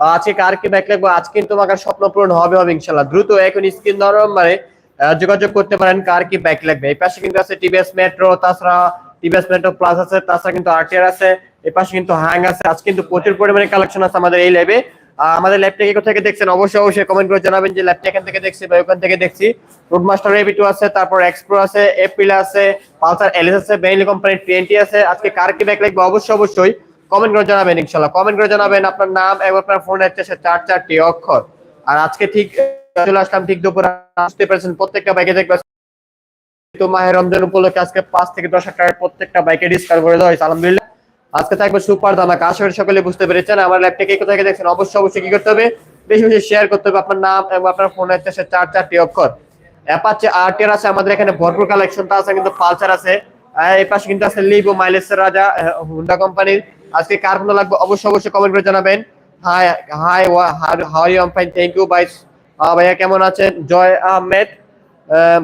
আজকে কার কি ব্যাক লাগবে? আজকে আমার স্বপ্ন পূরণ হবে হবে ইনশাল্লাহ দ্রুত এখন স্ক্রিন নম্বরে যোগাযোগ করতে পারেন কার কি ব্যাক লাগবে। এই পাশে কিন্তু আছে টিভিএস মেট্রো তাছাড়া টিভিএস মেট্রো প্লাস আছে, তাছাড়া কিন্তু আরটিআর আছে, এই পাশে কিন্তু হ্যাং আছে। আজকে কিন্তু প্রচুর পরিমাণে কালেকশন আছে আমাদের এই ল্যাবে আমাদের ল্যাবটাকে কোথা থেকে দেখছেন অবশ্যই অবশ্যই কমেন্ট করে জানাবেন যে ল্যাবটা এখান থেকে দেখছি বা ওখান থেকে দেখছি। রুটমাস্টার এবি টু আছে, তারপর এক্সপ্রো আছে এপিল আছে, পালসার এলিস আছে বেইলি কোম্পানির টোয়েন্টি আছে। আজকে কার কি ব্যাক লাগবে? অবশ্যই অবশ্যই। কমেন্ট করে জানাবেন ইনশাল্লাহ কমেন্ট করে জানাবেন আপনার নাম এবং আপনার ফোন হচ্ছে চার চারটি অক্ষর। আর আজকে ঠিক, চলে আসলাম ঠিক দুপুর। আসতে পেরেছেন প্রত্যেকটা বাইকে দেখবে তো মাহের রমজান উপলক্ষে আজকে পাঁচ থেকে দশ টাকার প্রত্যেকটা বাইকে ডিসকাউন্ট করে দেওয়া হয়েছে। আলহামদুলিল্লাহ। আজকে থাকবে সুপার দামাকা আশা করি সকলে বুঝতে পেরেছেন। আমার ল্যাপটপে থেকে দেখছেন, অবশ্যই অবশ্যই কি করতে হবে? বেশি বেশি শেয়ার করতে হবে আপনার নাম এবং আপনার ফোন হচ্ছে চার চারটি অক্ষর। অ্যাপাচে আর্টের আছে, আমাদের এখানে ভরপুর কালেকশন তা আছে, কিন্তু পালসার আছে। এই পাশে কিন্তু আছে লিভো মাইলেসের রাজা হুন্ডা কোম্পানির আজকে কার কোনো লাগবে? অবশ্যই অবশ্যই কমেন্ট করে জানাবেন। Hi hi how you am fine thank you ভাই ভাইয়া, কেমন আছেন? জয় আহমেদ।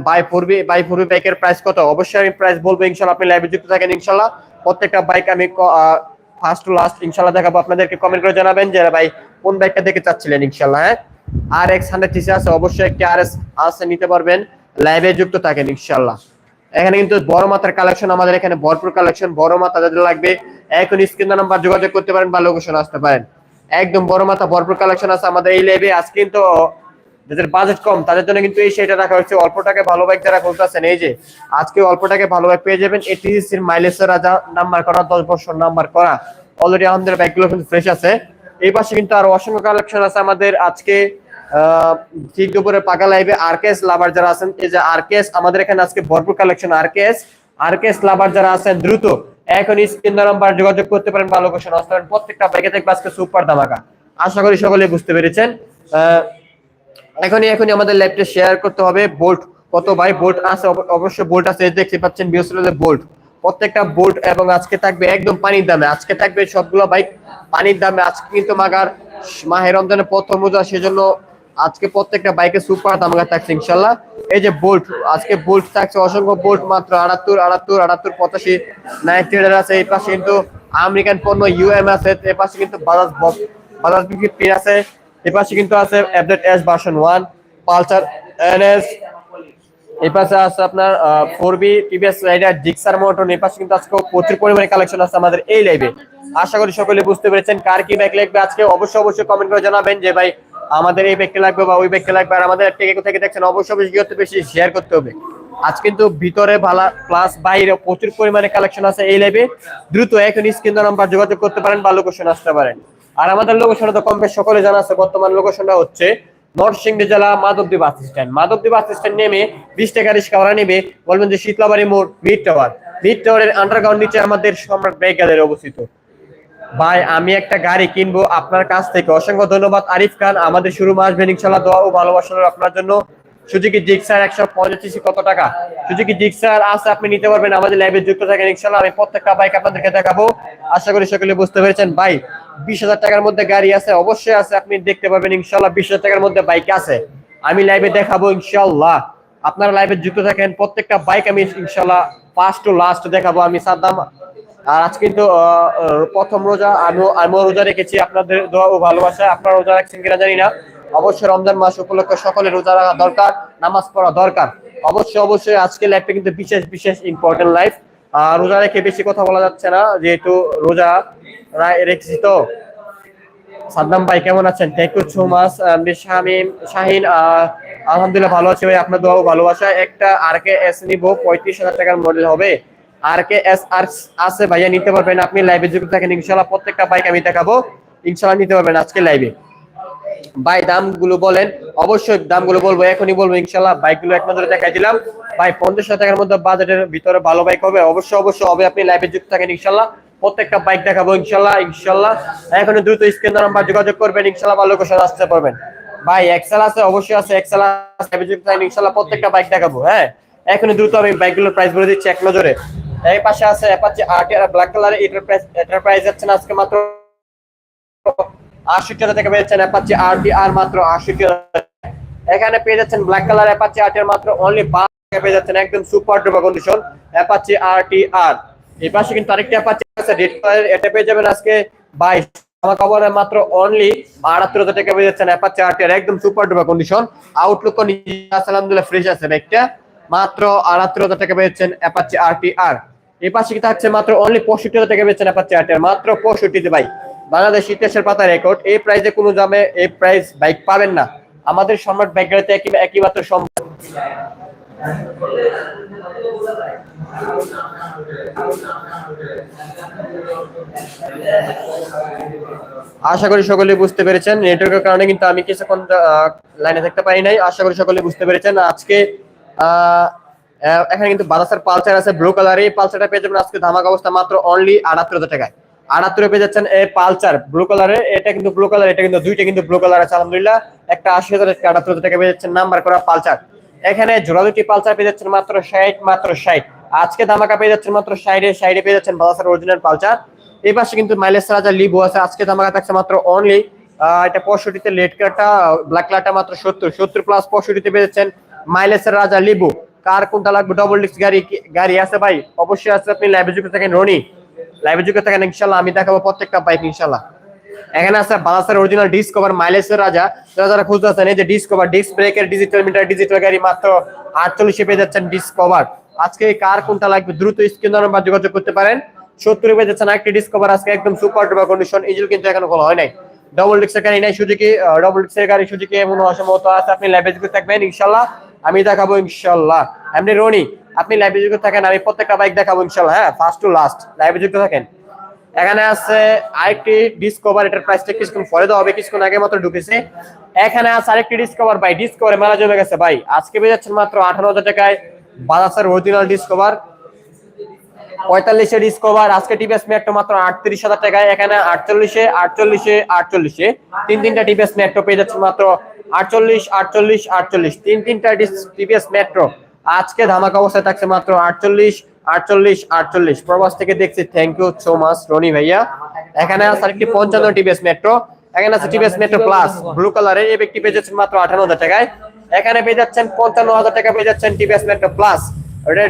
বাই পূর্বী বাই পূর্বী বাইকের প্রাইস কত? অবশ্যই আমি প্রাইস বলব, ইনশাল্লাহ আপনি লাইভে যুক্ত থাকেন, ইনশাল্লাহ। প্রত্যেকটা বাইক আমি ফার্স্ট টু লাস্ট ইনশাল্লাহ দেখাবো আপনাদেরকে। কমেন্ট করে জানাবেন যে ভাই, কোন বাইকটা দেখে চাচ্ছিলেন? ইনশাল্লাহ হ্যাঁ? আর এক্স হান্ড্রেড আছে, অবশ্যই একটি আর এস নিতে পারবেন। লাইভে যুক্ত থাকেন, ইনশাল্লাহ। এখানে কিন্তু বড় মাত্রার কালেকশন আমাদের এখানে ভরপুর কালেকশন বড় মাথা যাদের লাগবে, এখন স্ক্রিন নাম্বার যোগাযোগ করতে পারেন বা লোকেশন আসতে পারেন। একদম বড় মাথা ভরপুর কালেকশন আছে আমাদের এই লেবে আজকে কিন্তু যাদের বাজেট কম, তাদের জন্য কিন্তু এই সেটা রাখা হচ্ছে অল্প টাকায় ভালো বাইক যারা খুলতেছেন এই যে, আজকে অল্প টাকায় ভালো বাইক পেয়ে যাবেন। এটিসির মাইলেজের রাজা নাম্বার করা, দশ বছর নাম্বার করা। অলরেডি আমাদের বাইকগুলো কিন্তু ফ্রেশ আছে। এই পাশে কিন্তু আরও অসংখ্য কালেকশন আছে আমাদের আজকে। ঠিক দুপুরে পাকা লাইভে আরকেএস লাভার যারা আছেন, এই যে আরকেএস আমাদের এখানে আজকে ভরপুর কালেকশন আরকেএস আরকেএস লাভার যারা আছেন, দ্রুত এখন স্ক্রিন নাম্বার যোগাযোগ করতে পারেন বা লোকেশন আসতে প্রত্যেকটা বাইকে থাকবে আজকে সুপার ধামাকা। আশা করি সকলে বুঝতে পেরেছেন। এখনই এখনই আমাদের ল্যাবটা শেয়ার করতে হবে। বোল্ট কত ভাই? বোল্ট আছে, অব- অবশ্যই বোল্ট আছে দেখতে পাচ্ছেন বিএসএল বোল্ট প্রত্যেকটা বোল্ট এবং আজকে থাকবে একদম পানির দামে। আজকে থাকবে সবগুলো বাইক পানির দামে। আজকে কিন্তু মাগার মাহের রমজানের প্রথম রোজা, সেজন্য আজকে প্রত্যেকটা বাইকে সুপার দামগা থাকছে, ইনশাল্লাহ। এই যে বোল্ট, আজকে বোল্ট থাকছে অসংখ্য বোল্ট, মাত্র আটাত্তর আটাত্তর আটাত্তর, পঁচাশি, নাইনটি আছে। এই পাশে কিন্তু আমেরিকান পণ্য ইউএম আছে, এই পাশে কিন্তু বাজাজ বাজাজ বিক্রি আছে। এই পাশে কিন্তু আছে update S version one Pulsar NS এই পাশে আছে আপনার four V TVS Raider Gixxer motor এই পাশে কিন্তু আজকে প্রচুর পরিমাণে কালেকশন আছে আমাদের এই লাইভে আশা করি সকলে বুঝতে পেরেছেন কার কি ব্যাগ লাগবে আজকে। অবশ্যই অবশ্যই কমেন্ট করে জানাবেন যে, ভাই আমাদের এই ব্যাগটা লাগবে বা ওই ব্যাগটা লাগবে আর আমাদের থেকে থেকে দেখছেন অবশ্যই বেশি শেয়ার করতে হবে। আজ কিন্তু ভিতরে ভালা প্লাস বাইরে প্রচুর পরিমাণে কালেকশন আছে এই লাইভে দ্রুত এখন স্ক্রিন নাম্বার যোগাযোগ করতে পারেন বা লোকেশন আসতে পারেন। আর আমাদের লোকেশনটা তো কম বেশ সকলে জানা আছে, বর্তমান লোকেশনটা হচ্ছে নরসিংদী জেলা Madhabdi bus stand Madhabdi bus stand নেমে বিশ টাকা রিক্সা ভাড়া নেবে। বলবেন যে শীতলাবাড়ি মোড় মিড টাওয়ার মিড টাওয়ারের আন্ডারগ্রাউন্ড নিচে আমাদের সম্রাট ব্যাগ গ্যালারি অবস্থিত। ভাই, আমি একটা গাড়ি কিনবো আপনার কাছ থেকে। অসংখ্য ধন্যবাদ, আরিফ খান। আমাদের শুরু আসবেন ইনশাল্লাহ দোয়া ও ভালোবাসা আপনার জন্য। সুজুকি একশো পঁচাশি কত টাকা? সুজুকি আছে, আপনি নিতে পারবেন। আমাদের যুক্ত থাকেন ইনশাল্লাহ আমি প্রত্যেকটা বাইক আপনাদেরকে দেখাবো। আশা করি সকলে বুঝতে পেরেছেন। ভাই, বিশ হাজার টাকার মধ্যে গাড়ি আছে, অবশ্যই আছে, আপনি দেখতে পাবেন ইনশাল্লাহ বিশ হাজার টাকার মধ্যে বাইক আছে। আমি লাইভে দেখাবো ইনশাল্লাহ আপনারা লাইভে যুক্ত থাকেন, প্রত্যেকটা বাইক আমি ইনশাল্লাহ ফার্স্ট টু লাস্ট দেখাবো। আমি সাদ্দাম আর আজ কিন্তু আহ, আহ, প্রথম রোজা আমি আমিও রোজা রেখেছি। আপনাদের দোয়া ও ভালোবাসা। আপনারা রোজা রাখছেন কিনা জানি না। অবশ্যই রমজান মাস উপলক্ষে সকলে রোজা রাখা দরকার নামাজ পড়া দরকার। অবশ্যই অবশ্যই আজকে লাইফটা কিন্তু বিশেষ বিশেষ ইম্পর্টেন্ট লাইফ আর রোজা রেখে বেশি কথা বলা যাচ্ছে না যেহেতু রোজা রেখেছি তো। সাদ্দাম ভাই কেমন আছেন? Thank you so much Shamim Shahin আলহামদুলিল্লাহ ভালো আছি ভাই আপনার দোয়া ও ভালোবাসা। একটা আর কে এস নিব পঁয়ত্রিশ হাজার টাকার মডেল হবে। আর কে আর আছে ভাইয়া, নিতে পারবেন আপনি লাইভে যুক্ত থাকেন। ইনশাল্লাহ প্রত্যেকটা বাইক আমি দেখাবো। ইনশাল্লাহ নিতে পারবেন আজকে লাইভে ভাই, দামগুলো বলেন। অবশ্যই দামগুলো বলব, এখনই বলব। ইনশাল্লাহ বাইকগুলো এক নজরে দেখাই দিলাম। ভাই, পঞ্চাশ টাকার মধ্যে বাজেটের ভিতরে ভালো বাইক হবে। অবশ্যই অবশ্যই, হবে। আপনি লাইভে যুক্ত থাকেন ইনশাল্লাহ প্রত্যেকটা বাইক দেখাবো ইনশাল্লাহ ইনশাল্লাহ এখন দ্রুত স্ক্রিন নাম্বার যোগাযোগ করবেন ইনশাল্লাহ ভালো কোশ্চেন আসতে পারবেন। ভাই এক্সেল আছে? অবশ্যই আছে। এক্সেল আছে। ইনশাল্লাহ প্রত্যেকটা বাইক দেখাবো হ্যাঁ? এখন দ্রুত আমি বাইকগুলোর প্রাইস বলে দিচ্ছি এক নজরে। এই পাশে আছে অ্যাপাচি আরটিআর ব্ল্যাক কালারে এটার প্রাইস এটার প্রাইস যাচ্ছে আজকে মাত্র হাজার টাকা পেয়েছেন অ্যাপাচি আর ডি আর মাত্র আটষট্টি হাজার এখানে পেয়ে যাচ্ছেন ব্ল্যাক কালার অ্যাপাচি আর এর মাত্র অনলি পাঁচ টাকা পেয়ে যাচ্ছেন। একদম super duper condition Apache R T R এই পাশে কিন্তু আরেকটি অ্যাপাচি আছে রেড কালার এটা পেয়ে যাবেন আজকে বাইশ। আমার খবরে মাত্র অনলি বাহাত্তর হাজার টাকা পেয়ে যাচ্ছেন অ্যাপাচে আরটিআর একদম সুপার ডুপার কন্ডিশন আউটলুক আলহামদুলিল্লাহ ফ্রেশ আছে বাইকটা মাত্র আটাত্তর হাজার টাকা পেয়েছেন অ্যাপাচে আরটিআর এই পাশে কি থাকছে মাত্র অনলি পঁয়ষট্টি টাকা পেয়েছেন অ্যাপাচে আরটিআর মাত্র পঁয়ষট্টিতে ভাই। বাংলাদেশ ইতিহাসের পাতা রেকর্ড এই প্রাইসে কোনো দামে এই প্রাইস বাইক পাবেন না। আমাদের সম্রাট বাইক গাড়িতে একই একই মাত্র সম্ভব। আশা করি সকলে বুঝতে পেরেছেন। নেটওয়ার্কের কারণে কিন্তু আমি কিছুক্ষণ লাইনে থাকতে পারি নাই। আশা করি সকলে বুঝতে পেরেছেন। আজকে আহ, এখানে কিন্তু বাদাসের পালসার আছে, ব্লু কালার এই পালসারটা পেয়ে যাবেন আজকে ধামাক অবস্থা মাত্র অনলি আটাত্তর হাজার টাকায়। আটাত্তরে পেয়ে যাচ্ছেন এই পালসার, ব্লু কালারের। এটা কিন্তু ব্লু কালার, এটা কিন্তু দুইটা কিন্তু ব্লু কালার আছে, আলহামদুলিল্লাহ। একটা আশি হাজার আটাত্তর হাজার টাকা পেয়ে যাচ্ছেন নাম্বার করা পালসার। এখানে জোড়া দুটি পালসার পেয়ে যাচ্ছেন মাত্র ষাট মাত্র ষাট। আজকে ধামাকা পেয়ে যাচ্ছেন মাত্র ষাটে ষাটে পেয়ে যাচ্ছেন বাদাসের অরিজিনাল পালসার। এই পাশে কিন্তু মাইলেজ রাজা লিবু আছে, আজকে ধামাকা থাকছে মাত্র অনলি এটা পঁয়ষট্টিতে লেট কারটা ব্ল্যাক কালারটা মাত্র সত্তর। সত্তর প্লাস পঁয়ষট্টিতে পেয়ে যাচ্ছেন মাইলেজের রাজা লিবু। কার কোনটা লাগবে? ডবল ডিস্ক গাড়ি গাড়ি আছে ভাই? অবশ্যই আছে আপনি লাইভে যুক্ত থাকেন, রনি। লাইভে যুক্ত থাকেন, ইনশাল্লাহ আমি দেখাবো প্রত্যেকটা বাইক ইনশাল্লাহ। এখানে আছে বালাসের অরিজিনাল ডিসকভার মাইলেজের রাজা। যারা যারা খুঁজতে আছেন, এই যে ডিসকভার ডিস্ক ব্রেকের ডিজিটাল মিটার ডিজিটাল গাড়ি মাত্র আটচল্লিশে পেয়ে যাচ্ছেন ডিসকভার আজকে কার কোনটা লাগবে? দ্রুত স্ক্রিন নাম্বার যোগাযোগ করতে পারেন। সত্তর পেয়ে যাচ্ছেন একটি ডিসকভার আজকে একদম সুপার ডুপার কন্ডিশন ইঞ্জিন কিন্তু এখনও খোলা হয় নাই। ডবল ডিস্কের গাড়ি নাই সুজুকি ডবল ডিস্কের গাড়ি সুজুকি এমন অসম্ভবত আছে, আপনি লাইভে যুক্ত থাকবেন, ইনশাল্লাহ। আমি দেখাবো, ইনশাল্লাহ। এমনি রনি, আপনি লাইভে যুক্ত থাকেন, আমি প্রত্যেকটা বাইক দেখাবো, ইনশাল্লাহ হ্যাঁ ফার্স্ট টু লাস্ট লাইভে যুক্ত থাকেন। এখানে আছে আরেকটি ডিসকভার এটার প্রাইসটা কিছুক্ষণ পরে দেওয়া হবে, কিছুক্ষণ আগে মাত্র ঢুকেছে। এখানে আছে আরেকটি ডিসকভার ভাই ডিসকভার মেলা জমে গেছে, ভাই। আজকে পেয়ে যাচ্ছেন মাত্র আঠারো হাজার টাকায় বাজাসের অরিজিনাল ডিসকভার পঁয়তাল্লিশে ডিসকভার আজকে টিভিএস মেট্রো মাত্র আটত্রিশ হাজার টাকায়। এখানে আটচল্লিশে আটচল্লিশে আটচল্লিশে। তিন তিনটা টিভিএস মেট্রো পেয়ে যাচ্ছে মাত্র আটচল্লিশ আটচল্লিশ আটচল্লিশ। তিন তিনটা টিভিএস মেট্রো আজকে ধামাকা অবস্থায় থাকছে মাত্র আটচল্লিশ আটচল্লিশ আটচল্লিশ। প্রবাস থেকে দেখছি thank you so much Rony ভাইয়া। এখানে আছে আরেকটি পঞ্চান্ন টিভিএস মেট্রো এখানে আছে টিভিএস মেট্রো প্লাস ব্লু কালারের এই ব্যক্তি পেয়ে যাচ্ছেন মাত্র আঠান্ন হাজার টাকায়। এখানে পেয়ে যাচ্ছেন পঞ্চান্ন হাজার টাকা পেয়ে যাচ্ছেন টিভিএস মেট্রো প্লাস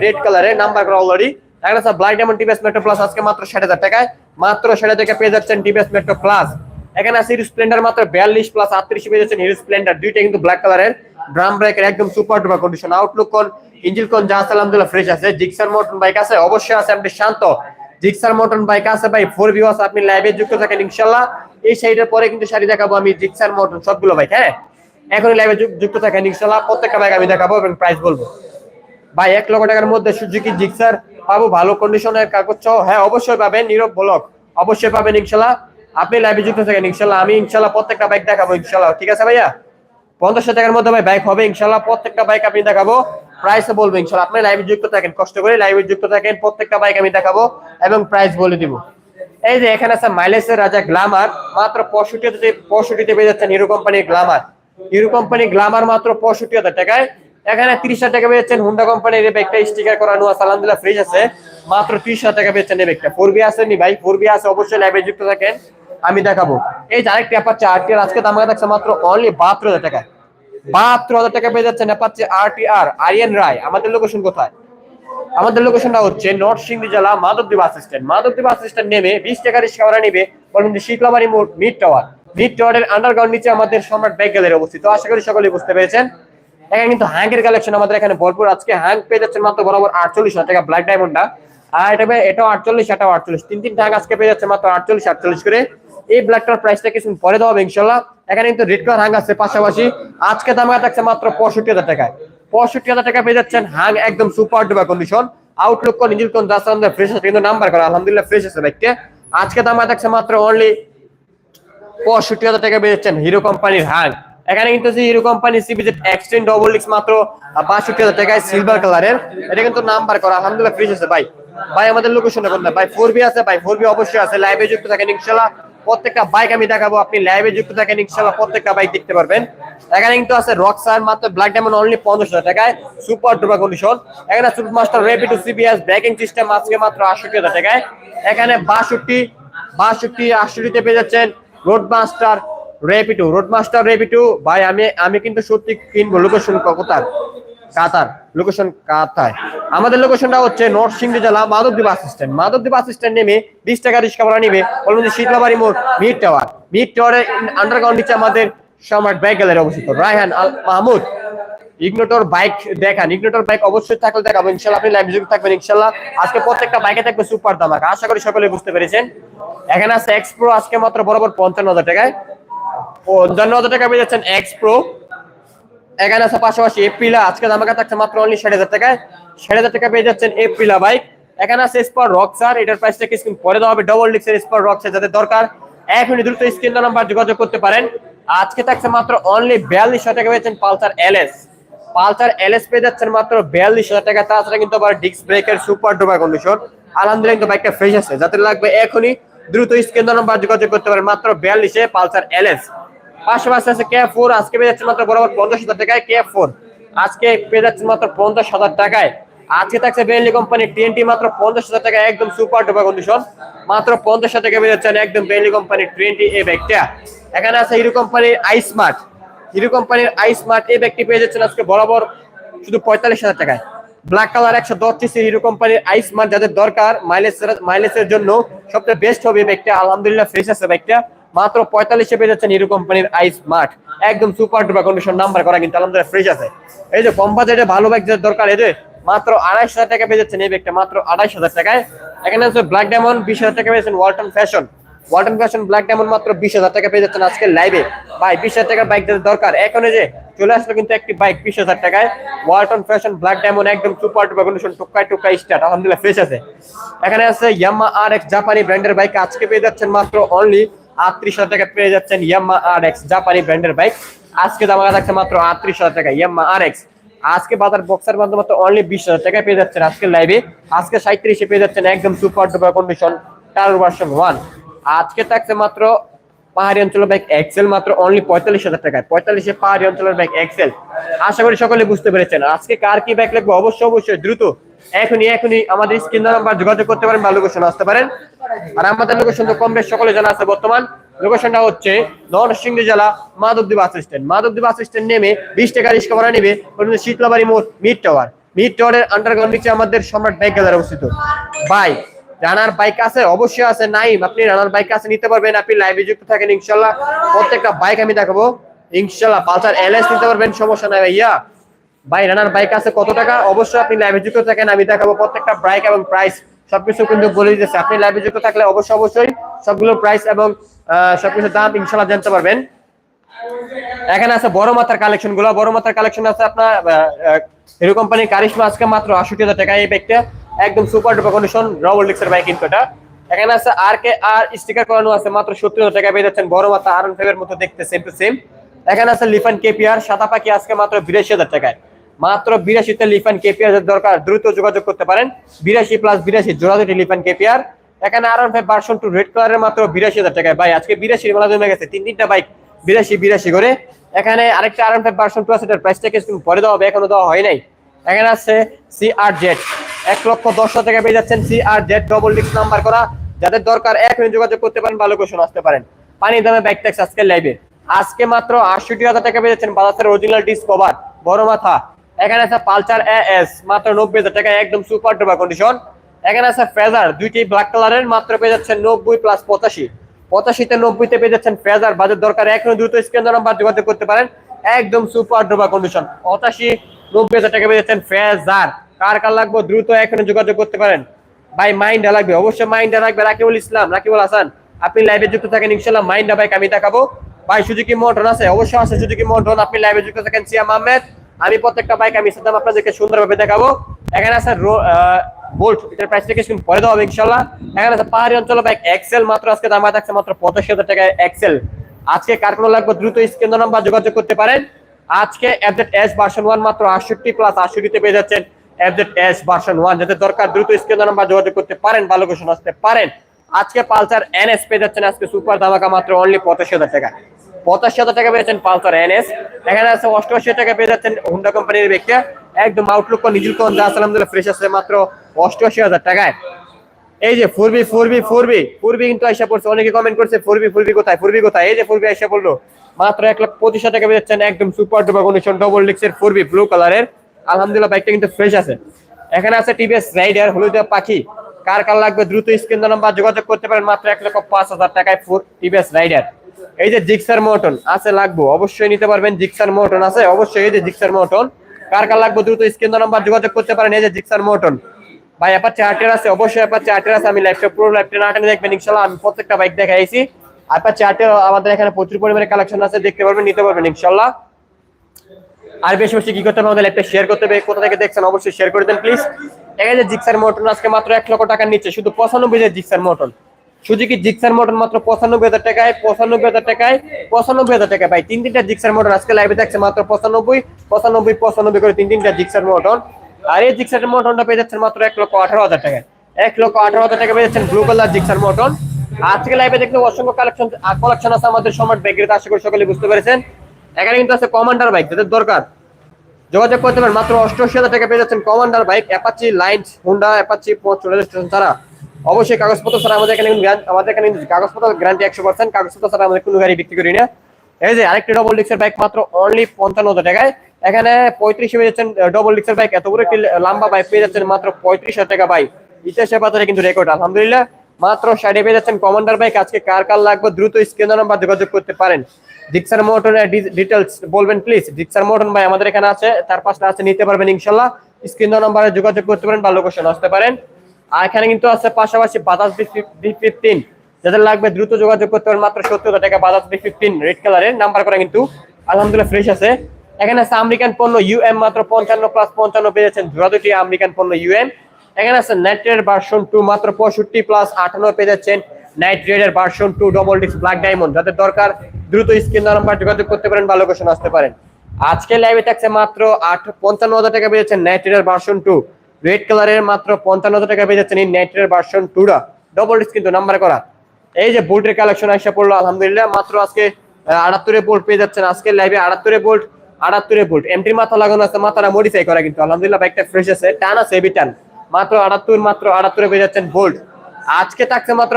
রেড কালারের নাম্বার করা অলরেডি এখানে ডায়মন্ড টিভিএস মেট্রো প্লাস আজকে মাত্র ষাট হাজার টাকায়। মাত্র ষাট হাজার টাকা পেয়ে যাচ্ছেন টিভিএস মেট্রো প্লাস এখানে আছে স্প্লেন্ডার মাত্র বিয়াল্লিশ প্লাস পেয়ে যাচ্ছেন হিরো স্প্লেন্ডার দুইটা কিন্তু ব্ল্যাক কালারের ড্রাম ব্রেকের একদম সুপার ডুপার কন্ডিশন আউটলুক কোন কোন আলহামদুলিল্লাহ ফ্রেশ আছে। জিক্সার মোটন বাইক আছে, অবশ্যই আছে, আপনি শান্ত। জিক্সার মোটন বাইক আছে ভাই ফোর ভিউ আপনি লাইভে যুক্ত থাকেন ইনশাল্লাহ। এই সাইডের পরে কিন্তু শাড়ি দেখাবো আমি জিক্সার মোটন সবগুলো বাইক হ্যাঁ? এখনই লাইভে যুক্ত থাকেন ইনশাল্লাহ। প্রত্যেকটা বাইক আমি দেখাবো এবং প্রাইস বলব। ভাই, এক লক্ষ টাকার মধ্যে সুজুকি জিক্সার পাবো, ভালো কন্ডিশনের কাগজ সহ। হ্যাঁ অবশ্যই পাবেন নীরব ব্লক অবশ্যই পাবেন, ইনশাল্লাহ। আপনি লাইভে যুক্ত থাকেন, ইনশাল্লাহ। আমি, ইনশাল্লাহ, প্রত্যেকটা বাইক দেখাবো, ইনশাল্লাহ। ঠিক আছে ভাইয়া? পঞ্চাশ টাকার মধ্যে ভাই বাইক হবে, ইনশাল্লাহ। প্রত্যেকটা বাইক আপনি দেখাবো। প্রাইস বলব, ইনশাল্লাহ। আপনি লাইভে যুক্ত থাকেন, কষ্ট করে লাইভে যুক্ত থাকেন, প্রত্যেকটা বাইক আমি দেখাবো এবং প্রাইস বলে দিব। এই যে এখানে আছে মাইলেজের রাজা গ্লামার মাত্র পঁয়ষট্টি পঁয়ষট্টিতে পেয়ে যাচ্ছেন হিরো কোম্পানির গ্লামার হিরো কোম্পানি গ্লামার মাত্র পঁয়ষট্টি হাজার টাকায়। এখানে তিরিশ হাজার টাকা পেয়েছেন হুন্ডা কোম্পানির ব্যাগটা স্টিকার করা নোয়া আলহামদুলিল্লাহ ফ্রিজ আছে। মাত্র ত্রিশ হাজার টাকা পেয়েছেন এই ব্যাগটা ফোর বি আছে নি ভাই ফোর আছে, অবশ্যই লাইভে যুক্ত থাকেন। আমি দেখাবো। এই যে আরেকটি অ্যাপাচ্ছে আরটিআর আজকে দাম থাকছে মাত্র অনলি বাহাত্তর হাজার টাকায়। বাহাত্তর হাজার টাকা পেয়ে যাচ্ছেন অ্যাপাচ্ছে আরটিআর আরিয়ান রায় আমাদের লোকেশন কোথায়? আমাদের লোকেশনটা হচ্ছে নর্থ সিংড়ি জেলা, Madhabdi bus stand. Madhabdi bus stand নেমে বিশ টাকা রিক্সা ভাড়া নিবে বলবেন যে শীতলাবাড়ি মোড় মিড টাওয়ার মিড টাওয়ারের আন্ডারগ্রাউন্ড নিচে আমাদের সম্রাট ব্যাগ গ্যালারি অবস্থিত। আশা করি সকলেই বুঝতে পেরেছেন। এখানে কিন্তু হ্যাঙ্গের কালেকশন আমাদের এখানে ভরপুর। আজকে হ্যাঙ্গ পেয়ে যাচ্ছেন মাত্র বরাবর আটচল্লিশ হাজার টাকা ব্ল্যাক ডায়মন্ডটা আর এটা এটাও আটচল্লিশ এটাও আটচল্লিশ। তিন তিন হ্যাঙ্গ আজকে পেয়ে যাচ্ছে মাত্র আটচল্লিশ আটচল্লিশ করে। এই ব্ল্যাকটার প্রাইসটা কিছু পরে দেওয়া হবে ইনশাল্লাহ এখানে কিন্তু রেড কালার হ্যাঙ্গ আছে পাশাপাশি। আজকে দাম থাকছে মাত্র পঁয়ষট্টি হাজার টাকায়। পঁয়ষট্টি হাজার টাকা পেয়ে যাচ্ছেন হ্যাং একদম সুপার ডুপার কন্ডিশন আউটলুক কোন ইঞ্জিন কোন রাস্তা ফ্রেশ আছে, কিন্তু নাম্বার করা, আলহামদুলিল্লাহ ফ্রেশ আছে বাইকটা আজকে দাম থাকছে মাত্র অনলি পঁয়ষট্টি হাজার টাকা পেয়ে যাচ্ছেন হিরো কোম্পানির হ্যাং এখানে কিন্তু Hero company CBZ extend double ডিক্স মাত্র বাষট্টি হাজার টাকায় সিলভার কালারের এটা কিন্তু নাম্বার করা, আলহামদুলিল্লাহ ফ্রেশ আছে ভাই। ভাই, আমাদের লোকেশনে কোনটা ভাই ফোর আছে, ভাই ফোর বি অবশ্যই আছে লাইভে যুক্ত থাকেন ইনশাল্লাহ প্রত্যেকটা বাইক আমি দেখাবো, আপনি লাইভে যুক্ত থাকেন ইনশাল্লাহ প্রত্যেকটা বাইক দেখতে পারবেন। এখানে কিন্তু আছে রক্সার মাত্র ব্ল্যাক ডায়মন্ড অনলি পঞ্চাশ হাজার টাকায় সুপার ডুপার কন্ডিশন এখানে super master rapid CBS braking system আজকে মাত্র আটষট্টি হাজার টাকায়। এখানে বাষট্টি বাষট্টি, আটষট্টিতে পেয়ে যাচ্ছেন road master rapid two road master rapid two ভাই, আমি আমি কিন্তু সত্যি কিনবো লোকেশন কোথার কাতার লোকেশন কাতার আমাদের লোকেশনটা হচ্ছে নর্থ সিংড়ি জেলা Madhabdi bus stand. Madhabdi bus stand নেমে বিশ টাকা রিক্সা ভাড়া নিবে বলবেন শীতলাবাড়ি মোড় মিড টাওয়ার। মিড টাওয়ারের আন্ডারগ্রাউন্ড নিচে আমাদের সম্রাট বাইক গ্যালারি অবস্থিত, রায়হান আল মাহমুদ। ইগনোটর বাইক দেখান। ইগনোটর বাইক অবশ্যই থাকলে দেখাবো ইনশাল্লাহ আপনি লাইভ যুক্ত থাকবেন ইনশাল্লাহ আজকে প্রত্যেকটা বাইকে থাকবে সুপার দামাক। আশা করি সকলে বুঝতে পেরেছেন। এখানে আছে এক্সপ্রো আজকে মাত্র বরাবর পঞ্চান্ন হাজার টাকায়। পঞ্চান্ন হাজার টাকা পেয়ে যাচ্ছেন? আজকে থাকছে মাত্র অনলি হাজার ষাট হাজার টাকা পেয়ে যাচ্ছেন বাইক এখানে স্পার রক্সার এটার ডবল ডিক্সের যাদের দরকার। এখনই দ্রুত নাম্বার যোগাযোগ করতে পারেন। আজকে থাকছে মাত্র অনলি বিয়াল্লিশ হাজার টাকা পেয়েছেন পালসার এলএস পালসার এলএস পেয়ে যাচ্ছেন মাত্র বিয়াল্লিশ হাজার টাকা। তাছাড়া কিন্তু আবার ডিস্ক ব্রেকের সুপার ডুপার কন্ডিশন আলহামদুলিল্লাহ কিন্তু বাইকটা ফ্রেশ আছে। যাদের লাগবে এখনই দ্রুত স্ক্রিন নাম্বার যোগাযোগ করতে পারেন। মাত্র বিয়াল্লিশে পালসার এলএস পাশাপাশি আছে কে ফোর আজকে পেয়ে মাত্র বরাবর পঞ্চাশ হাজার টাকায় কে ফোর আজকে পেয়ে মাত্র পঞ্চাশ হাজার টাকায়। আজকে থাকছে বেনলি কোম্পানি টিএনটি মাত্র পঞ্চাশ হাজার টাকা একদম সুপার কন্ডিশন মাত্র পঞ্চাশ হাজার টাকা একদম বেনলি কোম্পানি টোয়েন্টি এই ব্যাগটা। এখানে আছে হিরো কোম্পানির আই হিরো কোম্পানির আই স্মার্ট ব্যাগটি পেয়ে যাচ্ছেন আজকে বরাবর শুধু পঁয়তাল্লিশ হাজার টাকায়। ব্ল্যাক কালার একশো দশ সিসি হিরো কোম্পানির যাদের দরকার মাইলেজ মাইলেজের জন্য সবচেয়ে বেস্ট হবে এই ব্যাগটা। আলহামদুলিল্লাহ ফ্রেশ আছে ব্যাগটা। মাত্র পঁয়তাল্লিশে পেয়ে যাচ্ছেন হিরো কোম্পানির আই স্মার্ট একদম সুপার ডুপার কন্ডিশন নাম্বার করা কিন্তু আলহামদুলিল্লাহ ফ্রেশ আছে। এই যে কম বাজেটে ভালো ব্যাগ দরকার, এই যে মাত্র আড়াইশ হাজার টাকা পেয়ে যাচ্ছেন এই ব্যাগটা মাত্র আড়াইশ হাজার টাকায়। এখানে আছে ব্ল্যাক ডায়মন্ড বিশ হাজার টাকা পেয়েছেন Walton Fashion Walton Fashion black diamond মাত্র বিশ হাজার টাকা পেয়ে যাচ্ছেন আজকে লাইভে ভাই, বিশ হাজার টাকার বাইক যাদের দরকার, এখন যে চলে আসলো কিন্তু একটি বাইক বিশ হাজার টাকায়। ওয়ালটন ফ্যাশন ব্ল্যাক ডায়মন্ড একদম সুপার টুপার কন্ডিশন টুকাই টুকাই স্টার্ট আলহামদুলিল্লাহ ফ্রেশ আছে। এখানে আছে ইয়ামা আর এক্স জাপানি ব্র্যান্ডের বাইক আজকে পেয়ে যাচ্ছেন মাত্র অনলি আটত্রিশ হাজার টাকা পেয়ে যাচ্ছেন ইয়াম্মা আর এক্স জাপানি ব্র্যান্ডের বাইক। আজকে দাম থাকছে মাত্র আটত্রিশ হাজার টাকা ইয়াম্মা আর এক্স আজকে বাজার বক্সের মাধ্যমে মাত্র অনলি বিশ হাজার টাকায় পেয়ে যাচ্ছেন আজকে লাইভে আজকে সাঁত্রিশে পেয়ে যাচ্ছেন একদম সুপার ডুপার কন্ডিশন টার ভার্সন ওয়ান আজকে থাকছে মাত্র পাহাড়ি অঞ্চলের ব্যাগ এক্সেল মাত্র অনলি পঁয়তাল্লিশ হাজার টাকায়। পঁয়তাল্লিশে পাহাড়ি অঞ্চলের ব্যাগ এক্সেল আশা করি সকলে বুঝতে পেরেছেন। আজকে কার কি ব্যাগ লাগবে? অবশ্যই অবশ্যই, দ্রুত। এখনই এখনই আমাদের স্ক্রিন নাম্বার যোগাযোগ করতে পারেন বা লোকেশন আসতে পারেন। আর আমাদের লোকেশন তো কম বেশ সকলে জানা আছে বর্তমান। লোকেশনটা হচ্ছে নরসিংদী জেলা Madhabdi bus stand. Madhabdi bus stand নেমে বিশ টাকা রিক্সা ভাড়া নেবে শীতলাবাড়ি মোড়, মিড টাওয়ার। মিড টাওয়ারের আন্ডারগ্রাউন্ড নিচে আমাদের সম্রাট বাইক গ্যালারি অবস্থিত। বাই রানার বাইক আছে, অবশ্যই আছে। নাই আপনি রানার বাইক আছে, নিতে পারবেন। আপনি লাইভে যুক্ত থাকেন, ইনশাল্লাহ। প্রত্যেকটা বাইক আমি দেখাবো। ইনশাল্লাহ, পালসার এলএস নিতে পারবেন, সমস্যা নাই ভাইয়া। ভাই, রানার বাইক আছে কত টাকা? অবশ্যই আপনি লাইভে যুক্ত থাকেন, আমি দেখাবো প্রত্যেকটা বাইক এবং প্রাইস সবকিছু কিন্তু বলে দিতেছে। আপনি লাইভে যুক্ত থাকলে অবশ্যই অবশ্যই সবগুলো প্রাইস এবং সবকিছু দাম ইনশাল্লাহ জানতে পারবেন। এখানে আছে বড় মাথার কালেকশনগুলো। বড় মাথার কালেকশন আছে আপনার হিরো কোম্পানির কারিশমা আজকে মাত্র আষট্টি হাজার টাকা এই ব্যাগটা একদম সুপার ডুপার কন্ডিশন ডবল ডিক্সের বাইক কিন্তু এটা। এখানে আছে আর কে আর স্টিকার করানো আছে মাত্র সত্তর হাজার টাকা পেয়ে যাচ্ছেন বড় মাথা আর ফেভের মতো দেখতে সেম টু সেম এখানে আছে লিফান কেপিআর সাদা পাখি আজকে মাত্র বিরাশি হাজার টাকায়। মাত্র বিরাশিতে লিফান কেপিআর দরকার, দ্রুত যোগাযোগ করতে পারেন। বিরাশি প্লাস বিরাশি, জোড়া দুটি লিফান কেপিআর এখানে R five version two red কালারের মাত্র বিরাশি হাজার টাকায়। ভাই, আজকে বিরাশি মেলা জমে গেছে, তিন তিনটা বাইক বিরাশি বিরাশি করে। এখানে আরেকটা আর ফাইভ ভার্সন টু আছে, এটার কিছু পরে দেওয়া হবে, এখনও দেওয়া হয় নাই। এখানে আছে সি আর জেড এক লক্ষ দশ হাজার টাকা পেয়ে যাচ্ছেন সি আর জেড ডবল ডিক্স নাম্বার করা। যাদের দরকার এখনই যোগাযোগ করতে পারেন, ভালো কোশন আসতে পারেন। পানি দামে বাইক ট্যাক্স আজকে লাইভে আজকে মাত্র আটষট্টি হাজার টাকা পেয়ে যাচ্ছেন বাজাজের অরিজিনাল ডিস কভার বড় মাথা এখানে আছে পালচার এস মাত্র নব্বই হাজার টাকা, একদম সুপার ডুপার কন্ডিশন এখানে আছে ফেজার দুইটি ব্ল্যাক কালারের মাত্র পেয়ে যাচ্ছেন নব্বই প্লাস পঁচাশি। পঁচাশিতে নব্বইতে পেয়ে যাচ্ছেন ফেজার বাজার দরকার এখনও দ্রুত স্ক্যান নাম্বার যোগাযোগ করতে পারেন। একদম সুপার ডুপার কন্ডিশন পঁচাশি, নব্বই হাজার টাকা পেয়ে যাচ্ছেন ফেজার কার কার লাগবে দ্রুত এখানে যোগাযোগ করতে পারেন। ভাই, মাইন্ডা লাগবে, অবশ্যই মাইন্ডা লাগবে। রাকিবুল ইসলাম, রাকিবুল হাসান, আপনি লাইভে যুক্ত থাকেন ইনশাল্লাহ মাইন্ডা বাইক আমি দেখাবো। ভাই, সুজুকি মোটন আছে, অবশ্যই আছে সুজুকি মোটন আপনি লাইভে যুক্ত থাকেন, সিয়াম আহমেদ। আমি প্রত্যেকটা বাইক আমি সাদ্দাম আপনাদেরকে সুন্দরভাবে দেখাবো। এখানে আছে বোল্ট এটার প্রাইস থেকে পরে দেওয়া হবে ইনশাল্লাহ এখানে আছে পাহাড়ি অঞ্চল বাইক এক্সেল মাত্র, আজকে দাম থাকছে মাত্র পঁচাশি হাজার টাকায় এক্সেল আজকে কার কোনো লাগবে দ্রুত স্ক্রিন নাম্বার যোগাযোগ করতে পারেন। আজকে অ্যাপডেট এস ভার্সন ওয়ান মাত্র আটষট্টি প্লাস আটষট্টিতে পেয়ে যাচ্ছেন। আজকে পালসার পেয়ে যাচ্ছেন আজকে সুপার মাত্র অনলি পঁচাশি হাজার টাকা। পঁচাশি হাজার টাকা পালসার অষ্টআশি টাকা পেয়ে যাচ্ছেন একদম আউটলুক ফ্রেশ আছে মাত্র অষ্টআশি হাজার টাকায়। এই যে কিন্তু পড়ছে, অনেকে কমেন্ট করছে কোথায়? এই যে মাত্র পঁচিশ হাজার টাকা পেয়ে যাচ্ছেন একদম সুপার ডবল ডিক্সের ফোরবি ব্লু কালারের আলহামদুলিল্লাহ বাইকটা কিন্তু ফ্রেশ আছে। এখানে আছে টিভিএস রাইডার হলুদ পাখি। কার কার লাগবে দ্রুত স্ক্রিন নাম্বার যোগাযোগ করতে পারেন, মাত্র এক লক্ষ পাঁচ হাজার টাকায় টিভিএস রাইডার এই যে জিক্সার মোটন আছে, লাগবো। অবশ্যই নিতে পারবেন জিক্সার মোটন আছে, অবশ্যই এই যে জিক্সার মোটন কার কার লাগবে দ্রুত স্ক্রিন নাম্বার যোগাযোগ করতে পারেন, এই যে জিক্সার মোটন ভাই অ্যাপাচি আর্টের আছে, অবশ্যই অ্যাপাচি আর্টের আছে, আমি লাইভটা পুরো লাইভটা না টেনে দেখবেন, ইনশাআল্লাহ আমি প্রত্যেকটা বাইক দেখাইছি। অ্যাপাচি আর্টের আমাদের এখানে প্রচুর পরিমাণে কালেকশন আছে, দেখতে পারবেন, নিতে পারবেন, ইনশাআল্লাহ। আর বেশি বেশি কি করতে হবে আমাদের লাইভটা শেয়ার করতে হবে, কোথা থেকে দেখছেন অবশ্যই শেয়ার করে দেন প্লিজ এখানে জিক্সার মোটন আজকে মাত্র এক লক্ষ টাকার নিচে, শুধু পঁচানব্বই হাজার Gixxer motor Suzuki Gixxer motor মাত্র পঁচানব্বই হাজার টাকায়, পঁচানব্বই হাজার টাকায়, পঁচানব্বই হাজার টাকায়? ভাই, তিন তিনটা জিক্সার মোটর আজকে লাইভে থাকছে মাত্র পঁচানব্বই পঁচানব্বই পঁচানব্বই করে তিন তিনটা জিক্সার মোটর আর এই জিক্সার মোটরটা পেয়ে যাচ্ছেন মাত্র এক লক্ষ আঠারো হাজার টাকায়। এক লক্ষ আঠারো হাজার টাকা পেয়ে যাচ্ছেন ব্লু কালার জিক্সার মোটর আজকে লাইভে দেখতে অসংখ্য কালেকশন কালেকশন আছে আমাদের সম্রাট ব্যাগের আশা করি সকলে বুঝতে পেরেছেন। এখানে কিন্তু আছে কমান্ডার বাইক যাদের দরকার। যোগাযোগ করতে পারেন, মাত্র অষ্টআশি হাজার টাকা পেয়ে যাচ্ছেন কমান্ডার বাইক অ্যাপাচি লাইন্স হুন্ডা অ্যাপাচি রেজিস্ট্রেশন ছাড়া। অবশ্যই কাগজপত্র ছাড়া আমাদের এখানে গ্যারান- আমাদের এখানে কাগজপত্র গ্যারান্টি একশো পার্সেন্ট কাগজপত্র ছাড়া আমাদের কোনো গাড়ি বিক্রি করি না। এই যে আরেকটি ডবল ডিক্সের বাইক মাত্র অনলি পঞ্চান্ন হাজার টাকায়। এখানে পঁয়ত্রিশ পেয়ে যাচ্ছেন ডবল ডিক্সের বাইক এত বড় একটি লম্বা বাইক পেয়ে যাচ্ছেন মাত্র পঁয়ত্রিশ হাজার টাকা বাইক ইতিহাসের পাতারে কিন্তু রেকর্ড আলহামদুলিল্লাহ। মাত্র ষাটে পেয়ে যাচ্ছেন কমান্ডার বাইক আজকে কার কার লাগবে দ্রুত স্ক্রিন নাম্বার যোগাযোগ করতে পারেন। ডিক্সার মোটনের ডিটেলস বলবেন প্লিজ ডিক্সার মোটন ভাই আমাদের এখানে আছে, তার পাশে আছে, নিতে পারবেন ইনশাল্লাহ। স্ক্রিন নাম্বারে যোগাযোগ করতে পারেন বা লোকেশন আসতে পারেন। আর এখানে কিন্তু আছে পাশাপাশি বাজাজ বি ফিফটিন যাদের লাগবে দ্রুত যোগাযোগ করতে পারেন, মাত্র সত্তর টাকা বাজাজ বি ফিফটিন রেড কালারের নাম্বার করা কিন্তু আলহামদুলিল্লাহ ফ্রেশ আছে। এখানে আছে আমেরিকান পণ্য ইউএম মাত্র পঞ্চান্ন প্লাস পঞ্চান্ন পেয়েছেন। জোড়া দুটি আমেরিকান পণ্য ইউএম এখানে আছে নাইট্রের ভার্সন টু মাত্র পঁয়ষট্টি প্লাস আটান্ন পেয়ে যাচ্ছেন নাইট রেডের version two double disc black diamond যাদের দরকার দ্রুত স্ক্রিন নাম্বার যোগাযোগ করতে পারেন বা লোকেশন আসতে পারেন। আজকে লাইভে থাকছে মাত্র আট পঞ্চান্ন হাজার টাকা পেয়ে যাচ্ছেন নাইট ভার্সন টু রেড কালারের মাত্র পঞ্চান্ন হাজার টাকা পেয়ে যাচ্ছেন এই নাইট রেডের ভার্সন টুটা ডবল ডিস্ক কিন্তু নাম্বার করা। এই যে বোল্টের কালেকশন আসা পড়ল, আলহামদুলিল্লাহ, মাত্র আজকে আটাত্তরে বোল্ট পেয়ে যাচ্ছেন। আজকে লাইভে আটাত্তরে বোল্ট আটাত্তরে বোল্ট এমটির মাথা লাগানো আছে, মাথাটা মডিফাই করা কিন্তু। আলহামদুলিল্লাহ বাইকটা ফ্রেশ আছে, টান আছে হেভি টান। মাত্র আটাত্তর, মাত্র আটাত্তরে পেয়ে যাচ্ছেন বোল্ট আজকে থাকছে মাত্র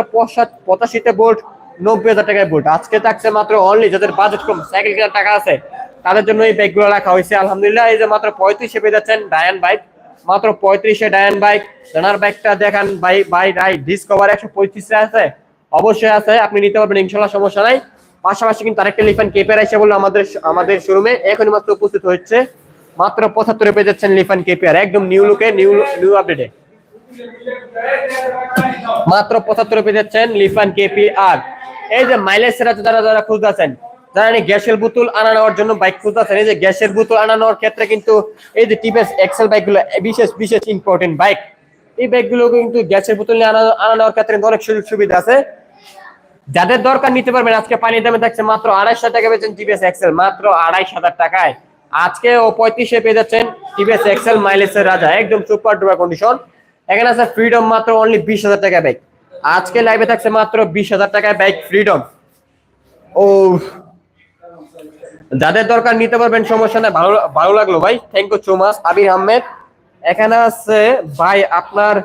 পঁচাশিতে বোল্ট নব্বই হাজার টাকায় বোল্ট আজকে থাকছে মাত্র অনলি যাদের বাজেট কম সাইকেল কেনার টাকা আছে, তাদের জন্য এই বাইকগুলো রাখা হয়েছে। আলহামদুলিল্লাহ, এই যে মাত্র পঁয়ত্রিশে পেয়ে যাচ্ছেন ডায়ান বাইক মাত্র পঁয়ত্রিশে ডায়ান বাইক ডানার বাইকটা দেখান বাই বাই রাই ডিসকভার একশো পঁয়ত্রিশে আছে, অবশ্যই আছে, আপনি নিতে পারবেন ইনশাল্লাহ সমস্যা নাই। পাশাপাশি কিন্তু আরেকটা লিফান কেপের এসে বলল আমাদের আমাদের শোরুমে এখনই মাত্র উপস্থিত হচ্ছে মাত্র পঁচাত্তরে পেয়ে যাচ্ছেন লিফান কেপিআর একদম নিউ লুকে নিউ নিউ আপডেটে মাত্র পঁচাত্তর পেয়ে যাচ্ছেন লিফান কেপিআর এই যে মাইলেজ সেরা যারা যারা খুঁজতেছেন, যারা গ্যাসের বোতল আনা নেওয়ার জন্য বাইক খুঁজতেছেন, এই যে গ্যাসের বোতল আনা নেওয়ার ক্ষেত্রে কিন্তু এই যে টিভিএস এক্সেল বাইকগুলো বিশেষ বিশেষ ইম্পর্টেন্ট বাইক এই বাইকগুলো কিন্তু গ্যাসের বোতল নিয়ে আনা আনা নেওয়ার ক্ষেত্রে অনেক সুযোগ সুবিধা আছে। যাদের দরকার নিতে পারবেন, আজকে পানির দামে থাকছে মাত্র আড়াইশো টাকা পেয়েছেন টিভিএস এক্সেল মাত্র আড়াইশ হাজার টাকায়। আজকে ও পঁয়ত্রিশে পেয়ে যাচ্ছেন টিভিএস এক্সেল মাইলেজের রাজা, একদম সুপার ডুপার কন্ডিশন এখানে আছে ফ্রিডম মাত্র অনলি বিশ হাজার টাকা বাইক আজকে লাইভে থাকছে মাত্র বিশ হাজার টাকায় বাইক ফ্রিডম ও, যাদের দরকার নিতে পারবেন, সমস্যা নেই, ভালো ভালো লাগল ভাই। Thank you so much Abir Ahmed. এখানে আছে, ভাই, আপনার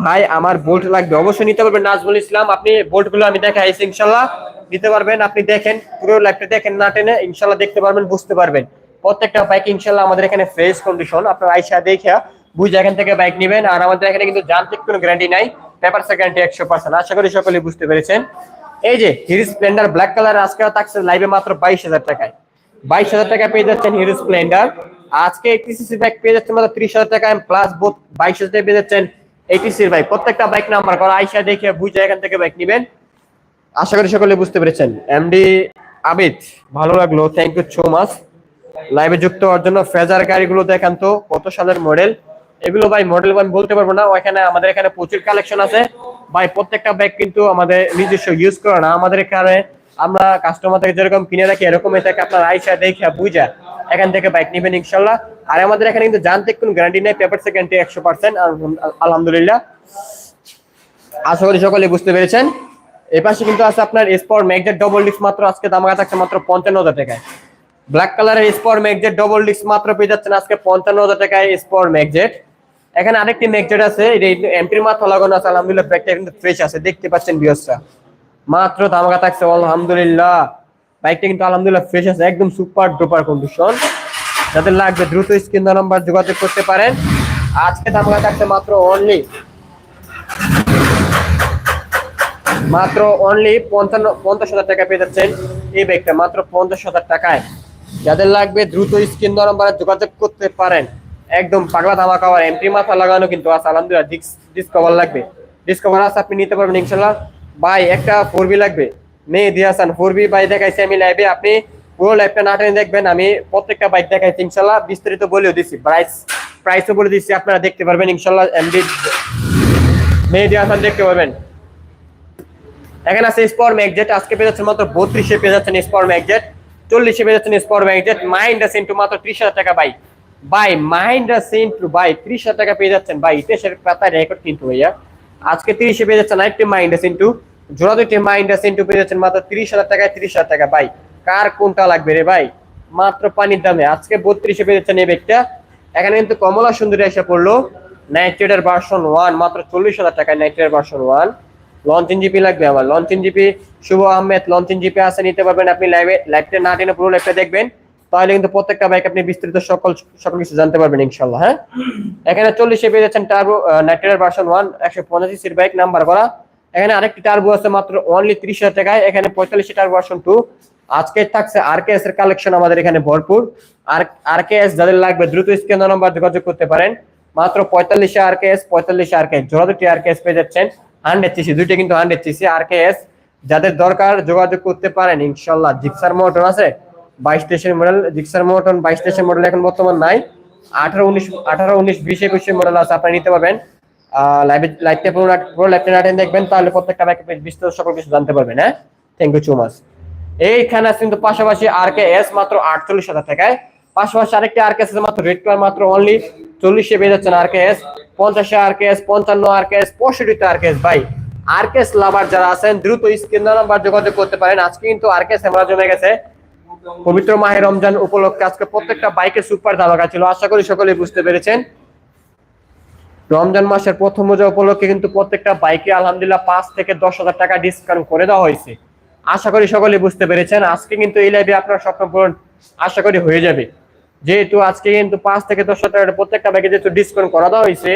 ভাই, আমার বোল্ট লাগবে। অবশ্যই নিতে পারবেন নাজমুল ইসলাম। আপনি বোল্টগুলো আমি দেখাইছি ইনশাল্লাহ। নিতে পারবেন, আপনি দেখেন, পুরো লাইফটা দেখেন, না টেনে, ইনশাল্লাহ দেখতে পারবেন, বুঝতে পারবেন। প্রত্যেকটা বাইক ইনশাল্লাহ আমাদের এখানে ফ্রেশ কন্ডিশন আপনার আইসা দেখে বুঝে এখান থেকে বাইক নেবেন। আর আমাদের এখানে কিন্তু যান্ত্রিক কোনো গ্যারান্টি নাই। পেপার গ্যারান্টি একশো পার্সেন্ট আশা করি সকলে বুঝতে পেরেছেন। এই যে হিরো স্প্লেন্ডার ব্ল্যাক কালার আজকে থাকছে লাইভে মাত্র বাইশ হাজার টাকায়। বাইশ হাজার টাকা পেয়ে যাচ্ছেন হিরো স্প্লেন্ডার আজকে এইটিসি বাইক পেয়ে যাচ্ছেন মাত্র ত্রিশ হাজার টাকায়। প্লাস বোধ বাইশ হাজার টাকা পেয়ে যাচ্ছেন এইটিসির বাইক প্রত্যেকটা বাইক নাম্বার করা। আইসা দেখে বুঝে এখান থেকে বাইক নেবেন। আশা করি সকলে বুঝতে পেরেছেন। এমডি আবিদ, ভালো লাগল। থ্যাংক ইউ সো মাচ লাইভে যুক্ত হওয়ার জন্য ফেজার গাড়িগুলো দেখান তো। কত সালের মডেল এগুলো ভাই মডেল আমি বলতে পারব না। ওখানে আমাদের এখানে প্রচুর কালেকশন আছে। ভাই, প্রত্যেকটা ব্যাগ কিন্তু আমাদের নিজস্ব ইউজ করে না। আমাদের এখানে আমরা কাস্টমার থেকে যেরকম কিনে রাখি এরকম এটাকে আপনার আইসা দেখে বুঝা এখান থেকে বাইক নেবেন ইনশাল্লাহ। আর আমাদের এখানে কিন্তু যান্ত্রিক কোনো গ্যারান্টি নেই। পেপার গ্যারান্টি একশো পার্সেন্ট আলহামদুলিল্লাহ। আশা করি সকলে বুঝতে পেরেছেন। এই পাশে কিন্তু আছে আপনার স্পর ম্যাগজেট ডবল ডিস্ক মাত্র। আজকে দাম থাকছে মাত্র পঞ্চান্ন হাজার টাকায়। ব্ল্যাক কালারের স্পর ম্যাগজেট ডবল ডিস্ক মাত্র পেয়ে যাচ্ছেন আজকে পঞ্চান্ন হাজার টাকায় স্পর ম্যাগজেট এখানে আরেকটি ম্যাগজেট আছে এমপির মাথা লাগানো আছে, আলহামদুলিল্লাহ ব্যাগটা কিন্তু ফ্রেশ আছে, দেখতে পাচ্ছেন বিয়সটা মাত্র দামাকা থাকছে, আলহামদুলিল্লাহ। বাইকটা কিন্তু আলহামদুলিল্লাহ ফ্রেশ আছে, একদম সুপার ডুপার কন্ডিশন যাদের লাগবে দ্রুত স্ক্রিন নাম্বার যোগাযোগ করতে পারেন। আজকে দাম থাকছে মাত্র অনলি মাত্র অনলি পঞ্চান্ন, পঞ্চাশ হাজার টাকা পেয়ে যাচ্ছেন এই ব্যাগটা মাত্র পঞ্চাশ হাজার টাকায়। যাদের লাগবে দ্রুত স্ক্রিন নাম্বারে যোগাযোগ করতে পারেন। একদম পাগলা ধামা খাওয়ার এমপি মাথা লাগানো কিন্তু আছে, আলহামদুলিল্লাহ ডিসকভার লাগবে। ডিসকভার আছে, আপনি নিতে পারবেন ইনশাল্লাহ ভাই, একটা ফোর বি লাগবে। মেয়ে দিয়াসান ফোর বি বাই দেখাইছি আমি লাইভে আপনি পুরো লাইভটা না টেনে দেখবেন, আমি প্রত্যেকটা বাইক দেখাইছি ইনশাল্লাহ বিস্তারিত বলেও দিচ্ছি প্রাইস প্রাইসও বলে দিচ্ছি আপনারা দেখতে পারবেন ইনশাল্লাহ এমডি মেয়ে দিয়াসান দেখতে পারবেন। এখানে আছে স্পর ম্যাকজেট আজকে পেয়ে যাচ্ছেন মাত্র বত্রিশে পেয়ে যাচ্ছেন স্পর ম্যাগজেট চল্লিশে পেয়ে যাচ্ছেন স্পর ম্যাগজেট মাইন্ডা সেন্টু মাত্র ত্রিশ হাজার টাকা বাই বাই মাইন্ডা সেন্টু ভাই, ত্রিশ হাজার টাকা পেয়ে যাচ্ছেন। বাই ইতিহাসের পাতায় রেকর্ড কিন্তু ভাইয়া। আজকে তিরিশে পেয়ে যাচ্ছেন আরেকটি মাইন্ডা সেন্টু জোড়া দুইটি মাইন্ডা সেন্টু পেয়ে যাচ্ছেন মাত্র তিরিশ হাজার টাকায় তিরিশ হাজার টাকা। ভাই, কার কোনটা লাগবে রে ভাই? মাত্র পানির দামে। আজকে বত্রিশে পেয়ে যাচ্ছেন এই ব্যাগটা। এখানে কিন্তু কমলা সুন্দরী এসে পড়ল। নাইট্রেডের ভার্সন ওয়ান মাত্র চল্লিশ হাজার টাকায় নাইট্রেডের ভার্সন ওয়ান লঞ্চিন জিপি লাগবে আমার। লঞ্চিন জিপি শুভ আহমেদ লঞ্চিন জিপি আছে, নিতে পারবেন। আপনি লাইভে লাইভটা না টেনে পুরো লাইভটা দেখবেন। তাহলে কিন্তু প্রত্যেকটা বাইক আপনি বিস্তারিত সকল সকল কিছু জানতে পারবেন ইনশাল্লাহ হ্যাঁ? এখানে চল্লিশে পেয়ে যাচ্ছেন টার্বো নাইট্রেডের ভার্সন ওয়ান একশো পঁচাশি সির বাইক নাম্বার করা। এখানে আরেকটি টার্বো আছে মাত্র অনলি ত্রিশ হাজার টাকায়, এখানে পঁয়তাল্লিশে টার্বো ভার্সন টু আজকে থাকছে আরকেএস এর কালেকশন আমাদের এখানে ভরপুর। আর আরকেএস যাদের লাগবে দ্রুত স্ক্যান নাম্বার যোগাযোগ করতে পারেন। মাত্র পঁয়তাল্লিশে আরকেএস পঁয়তাল্লিশে আরকেএস জোড়া দুটি আরকেএস পেয়ে যাচ্ছেন। হান্ড্রেড সিসি দুইটা কিন্তু হান্ড্রেড সিসি আরকেএস যাদের দরকার যোগাযোগ করতে পারেন ইনশাল্লাহ জিক্সার মোটর আছে। বাইশ স্টেশন মডেল জিক্সার মোটর বাইশ স্টেশন মডেল এখন বর্তমান নাই। আঠারো উনিশ আঠারো উনিশ, বিশ একুশে মডেল আছে নিতে দেখবেন, তাহলে প্রত্যেকটা সকল কিছু জানতে পারবেন হ্যাঁ? থ্যাংক ইউ এইখানে আছে কিন্তু পাশাপাশি আর কে এস মাত্র আটচল্লিশ হাজার টাকায়। পাশাপাশি আরেকটি আর কে এস মাত্র রেড কালার মাত্র অনলি চল্লিশে পেয়ে যাচ্ছেন আর কে এস পঞ্চাশে আর কে এস পঞ্চান্ন আর কে এস পঁয়ষট্টিতে আর কে এস ভাই আর কে এস লাভার যারা আছেন, দ্রুত স্ক্রিন নাম্বার যোগাযোগ করতে পারেন। আজকে কিন্তু আর কে এস জমে গেছে। পবিত্র মাহে রমজান উপলক্ষে আজকে প্রত্যেকটা বাইকে সুপার ধামাকা ছিল আশা করি সকলেই বুঝতে পেরেছেন। রমজান মাসের প্রথম রোজা উপলক্ষে কিন্তু প্রত্যেকটা বাইকে আলহামদুলিল্লাহ পাঁচ থেকে দশ হাজার টাকা ডিসকাউন্ট করে দেওয়া হয়েছে। আশা করি সকলে বুঝতে পেরেছেন। আজকে কিন্তু এই লাইভে আপনার স্বপ্ন পূরণ আশা করি হয়ে যাবে। যেহেতু আজকে কিন্তু পাঁচ থেকে দশ হাজার টাকা প্রত্যেকটা বাইকে যেহেতু ডিসকাউন্ট করা দেওয়া হয়েছে,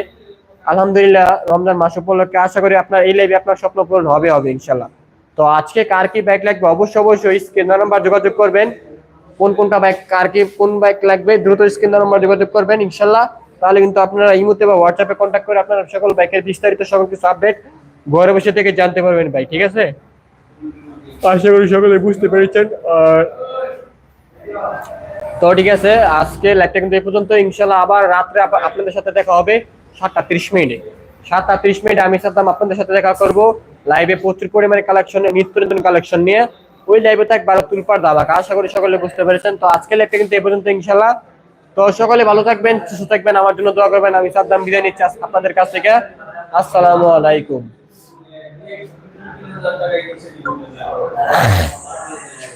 আলহামদুলিল্লাহ রমজান মাস উপলক্ষে আশা করি আপনার এই লাইভে আপনার স্বপ্ন পূরণ হবে হবে ইনশাল্লাহ তো আজকে কার কি বাইক লাগবে? অবশ্যই অবশ্যই স্ক্রিন নাম্বার যোগাযোগ করবেন। কোন কোনটা বাইক কার কি কোন বাইক লাগবে দ্রুত স্ক্রিন নাম্বার যোগাযোগ করবেন ইনশাল্লাহ। তাহলে কিন্তু আপনারা ইমুতে বা হোয়াটসঅ্যাপে কন্ট্যাক্ট করে আপনারা সকল বাইকের বিস্তারিত সকল কিছু আপডেট ঘরে বসে থেকে জানতে পারবেন ভাই ঠিক আছে? আশা করি সকলে বুঝতে পেরেছেন আর তো ঠিক আছে আজকে লাইভটা কিন্তু এই পর্যন্ত। ইনশাল্লাহ আবার রাত্রে আপ- আপনাদের সাথে দেখা হবে সাতটা ত্রিশ মিনিটে। সাতটা ত্রিশ মিনিটে আমি সাদ্দাম আপনাদের সাথে দেখা করব। লাইভে প্রচুর পরিমাণে কালেকশন নিত্য নতুন কালেকশন নিয়ে। ওই লাইভে থাক একবার তুলপার দাবাক আশা করি সকলে বুঝতে পেরেছেন। তো আজকে লাইভটা কিন্তু এ পর্যন্ত ইনশাল্লাহ তো সকলে ভালো থাকবেন, সুস্থ থাকবেন, আমার জন্য দোয়া করবেন। আমি সাদ্দাম বিদায় নিচ্ছি আপনাদের কাছ থেকে। আসসালামু আলাইকুম।